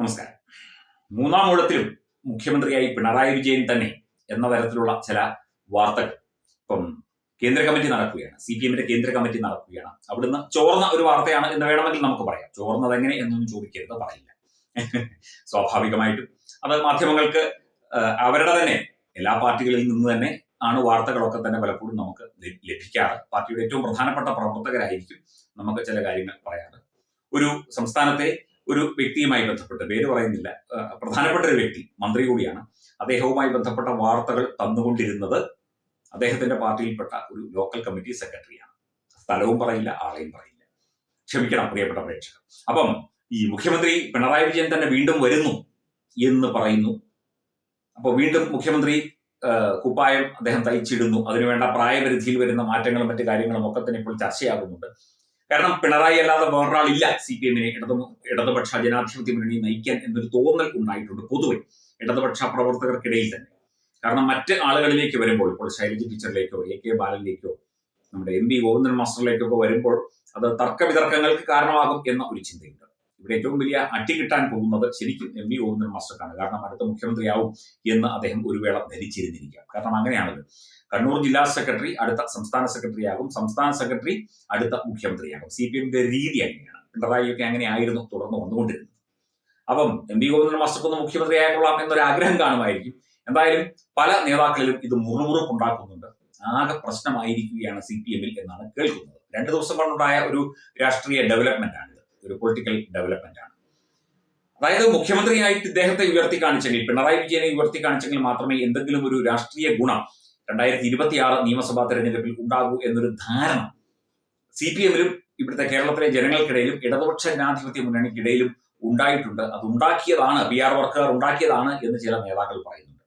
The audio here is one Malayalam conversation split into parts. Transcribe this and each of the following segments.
നമസ്കാരം. മൂന്നാം ഊഴത്തിലും മുഖ്യമന്ത്രിയായി പിണറായി വിജയൻ തന്നെ എന്ന തരത്തിലുള്ള ചില വാർത്തകൾ ഇപ്പം കേന്ദ്ര കമ്മിറ്റി നടക്കുകയാണ്. സി പി എമ്മിന്റെ കേന്ദ്ര കമ്മിറ്റി നടക്കുകയാണ്. അവിടുന്ന് ചോർന്ന ഒരു വാർത്തയാണ് എന്ന് വേണമെങ്കിൽ നമുക്ക് പറയാം. ചോർന്നത് എങ്ങനെ എന്നൊന്നും ചോദിക്കരുത് പറയില്ല. സ്വാഭാവികമായിട്ടും അത് മാധ്യമങ്ങൾക്ക് അവരുടെ തന്നെ എല്ലാ പാർട്ടികളിൽ നിന്ന് തന്നെ ആണ് വാർത്തകളൊക്കെ തന്നെ പലപ്പോഴും നമുക്ക് ലഭി- ലഭിക്കാറ്. പാർട്ടിയുടെ ഏറ്റവും പ്രധാനപ്പെട്ട പ്രവർത്തകരായിരിക്കും നമുക്ക് ചില കാര്യങ്ങൾ പറയാറ്. ഒരു സംസ്ഥാനത്തെ ഒരു വ്യക്തിയുമായി ബന്ധപ്പെട്ട് പേര് പറയുന്നില്ല. പ്രധാനപ്പെട്ട ഒരു വ്യക്തി മന്ത്രി കൂടിയാണ്. അദ്ദേഹവുമായി ബന്ധപ്പെട്ട വാർത്തകൾ തന്നുകൊണ്ടിരുന്നത് അദ്ദേഹത്തിന്റെ പാർട്ടിയിൽപ്പെട്ട ഒരു ലോക്കൽ കമ്മിറ്റി സെക്രട്ടറിയാണ്. സ്ഥലവും പറയില്ല ആളെയും പറയില്ല. ക്ഷമിക്കണം പ്രിയപ്പെട്ട പ്രേക്ഷകർ. അപ്പം ഈ മുഖ്യമന്ത്രി പിണറായി വിജയൻ തന്നെ വീണ്ടും വരുന്നു എന്ന് പറയുന്നു. അപ്പോൾ വീണ്ടും മുഖ്യമന്ത്രി കുപ്പായം അദ്ദേഹം തയ്ച്ചിടുന്നു. അതിനുവേണ്ട പ്രായപരിധിയിൽ വരുന്ന മാറ്റങ്ങളും മറ്റു കാര്യങ്ങളും ഒക്കെ തന്നെ ഇപ്പോൾ ചർച്ചയാകുന്നുണ്ട്. കാരണം പിണറായി അല്ലാതെ വേറൊരാളില്ല. സി പി എമ്മിനെ ഇടതു ഇടതുപക്ഷ ജനാധിപത്യ മുന്നണി നയിക്കാൻ എന്നൊരു തോന്നൽ ഉണ്ടായിട്ടുണ്ട് പൊതുവെ ഇടതുപക്ഷ പ്രവർത്തകർക്കിടയിൽ തന്നെ. കാരണം മറ്റ് ആളുകളിലേക്ക് വരുമ്പോൾ ഇപ്പോൾ ശൈലജ ടീച്ചറിലേക്കോ എ കെ ബാലനിലേക്കോ നമ്മുടെ എം ബി ഗോവിന്ദൻ മാസ്റ്ററിലേക്കൊക്കെ വരുമ്പോൾ അത് തർക്ക വിതർക്കങ്ങൾക്ക് കാരണമാകും എന്ന ഒരു ചിന്തയുണ്ട്. ഇവിടെ ഏറ്റവും വലിയ അട്ടി കിട്ടാൻ പോകുന്നത് ശരിക്കും എം വി ഗോവിന്ദൻ മാസ്റ്റർക്കാണ്. കാരണം അടുത്ത മുഖ്യമന്ത്രിയാവും എന്ന് അദ്ദേഹം ഒരു വേള ധരിച്ചിരുന്നിരിക്കാം കാരണം അങ്ങനെയാണല്ലോ കണ്ണൂർ ജില്ലാ സെക്രട്ടറി അടുത്ത സംസ്ഥാന സെക്രട്ടറിയാകും. സംസ്ഥാന സെക്രട്ടറി അടുത്ത മുഖ്യമന്ത്രിയാകും. സി പി എമ്മിന്റെ രീതി അങ്ങനെയാണ്. പിണറായിയൊക്കെ അങ്ങനെ ആയിരുന്നു തുടർന്ന് വന്നുകൊണ്ടിരുന്നത്. അപ്പം എം വി ഗോവിന്ദൻ മാസ്റ്റർക്കൊന്ന് മുഖ്യമന്ത്രി ആയിക്കൊള്ളാം എന്നൊരു ആഗ്രഹം കാണുമായിരിക്കും. എന്തായാലും പല നേതാക്കളിലും ഇത് മുറുമുറുപ്പുണ്ടാക്കുന്നുണ്ട്. ആകെ പ്രശ്നമായിരിക്കുകയാണ് സി പി എമ്മിൽ എന്നാണ് കേൾക്കുന്നത്. രണ്ടു ദിവസം കൊണ്ടുണ്ടായ ഒരു രാഷ്ട്രീയ ഡെവലപ്മെന്റ് ആണിത് ഒരു പൊളിറ്റിക്കൽ ഡെവലപ്മെന്റ് ആണ്. അതായത് മുഖ്യമന്ത്രിയായിട്ട് ഇദ്ദേഹത്തെ ഉയർത്തി കാണിച്ചെങ്കിൽ പിണറായി വിജയനെ ഉയർത്തി കാണിച്ചെങ്കിൽ മാത്രമേ എന്തെങ്കിലും ഒരു രാഷ്ട്രീയ ഗുണം രണ്ടായിരത്തി ഇരുപത്തിയാറ് നിയമസഭാ തെരഞ്ഞെടുപ്പിൽ ഉണ്ടാകൂ എന്നൊരു ധാരണ സി പി എമ്മിലും ഇവിടുത്തെ കേരളത്തിലെ ജനങ്ങൾക്കിടയിലും ഇടതുപക്ഷ ജനാധിപത്യ മുന്നണിക്കിടയിലും ഉണ്ടായിട്ടുണ്ട്. അത് ഉണ്ടാക്കിയതാണ് പി ആർ വർക്കുകാർ ഉണ്ടാക്കിയതാണ് എന്ന് ചില നേതാക്കൾ പറയുന്നുണ്ട്.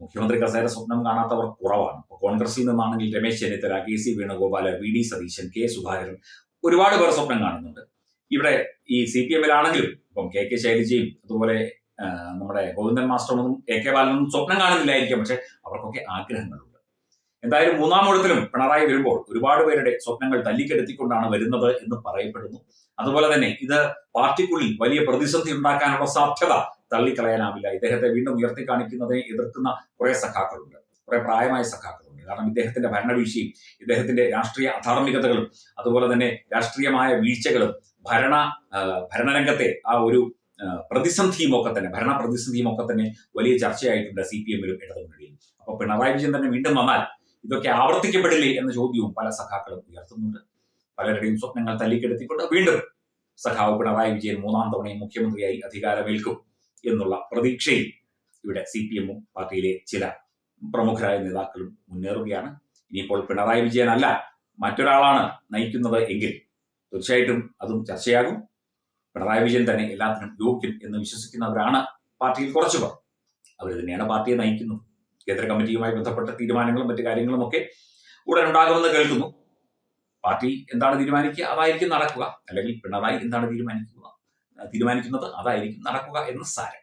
മുഖ്യമന്ത്രി കസേര സ്വപ്നം കാണാത്തവർ കുറവാണ്. കോൺഗ്രസിൽ നിന്നാണെങ്കിൽ Ramesh Chennithala K C Venugopal V D Satheesan K Sudhakaran ഒരുപാട് പേർ സ്വപ്നം കാണുന്നുണ്ട്. ഇവിടെ ഈ സി പി എമ്മിലാണെങ്കിലും ഇപ്പം കെ കെ ശൈലജയും അതുപോലെ നമ്മുടെ ഗോവിന്ദൻ മാസ്റ്ററൊന്നും എ കെ ബാലനൊന്നും സ്വപ്നം കാണുന്നില്ലായിരിക്കും. പക്ഷെ അവർക്കൊക്കെ ആഗ്രഹങ്ങളുണ്ട്. എന്തായാലും മൂന്നാം ഊഴത്തിലും പിണറായി വരുമ്പോൾ ഒരുപാട് പേരുടെ സ്വപ്നങ്ങൾ തല്ലിക്കെടുത്തിക്കൊണ്ടാണ് വരുന്നത് എന്ന് പറയപ്പെടുന്നു. അതുപോലെ തന്നെ ഇത് പാർട്ടിക്കുള്ളിൽ വലിയ പ്രതിസന്ധി ഉണ്ടാക്കാനുള്ള സാധ്യത തള്ളിക്കളയാനാവില്ല. ഇദ്ദേഹത്തെ വീണ്ടും ഉയർത്തി കാണിക്കുന്നതിനെ എതിർക്കുന്ന കുറെ സഖാക്കളുണ്ട്. കുറെ പ്രായമായ സഖാക്കളുണ്ട്. കാരണം ഇദ്ദേഹത്തിന്റെ ഭരണവീഴ്ചയും ഇദ്ദേഹത്തിന്റെ രാഷ്ട്രീയ അധാർമികതകളും അതുപോലെ തന്നെ രാഷ്ട്രീയമായ വീഴ്ചകളും ഭരണ ഭരണരംഗത്തെ ആ ഒരു ആ, പ്രതിസന്ധിയും ഒക്കെ തന്നെ ഭരണ പ്രതിസന്ധിയും ഒക്കെ തന്നെ വലിയ ചർച്ചയായിട്ടുണ്ട് സി പി എമ്മിലും ഇടതുമുന്നണിയിലും. അപ്പൊ പിണറായി വിജയൻ തന്നെ വീണ്ടും വന്നാൽ ഇതൊക്കെ ആവർത്തിക്കപ്പെടില്ലേ എന്ന ചോദ്യവും പല സഖാക്കളും ഉയർത്തുന്നുണ്ട്. പലരുടെയും സ്വപ്നങ്ങൾ തല്ലിക്കെടുത്തിക്കൊണ്ട് വീണ്ടും സഖാവ് പിണറായി വിജയൻ മൂന്നാം തവണയും മുഖ്യമന്ത്രിയായി അധികാരമേൽക്കും എന്നുള്ള പ്രതീക്ഷയിൽ ഇവിടെ സി പി എമ്മും പാർട്ടിയിലെ ചില പ്രമുഖരായ നേതാക്കളും മുന്നേറുകയാണ്. ഇനിയിപ്പോൾ പിണറായി വിജയൻ അല്ല മറ്റൊരാളാണ് നയിക്കുന്നത് എങ്കിൽ തീർച്ചയായിട്ടും അതും ചർച്ചയാകും. പിണറായി വിജയൻ തന്നെ എല്ലാത്തിനും യോഗ്യൻ എന്ന് വിശ്വസിക്കുന്നവരാണ് പാർട്ടിയിൽ കുറച്ചു പേർ അവർ തന്നെയാണ് പാർട്ടിയെ നയിക്കുന്നത്. കേന്ദ്ര കമ്മിറ്റിയുമായി ബന്ധപ്പെട്ട തീരുമാനങ്ങളും മറ്റു കാര്യങ്ങളും ഒക്കെ ഉടൻ ഉണ്ടാകുമെന്ന് കേൾക്കുന്നു. പാർട്ടി എന്താണ് തീരുമാനിക്കുക? അതായിരിക്കും നടക്കുക. അല്ലെങ്കിൽ പിണറായി എന്താണ് തീരുമാനിക്കുക? തീരുമാനിക്കുന്നത് അതായിരിക്കും നടക്കുക എന്ന് സാരം.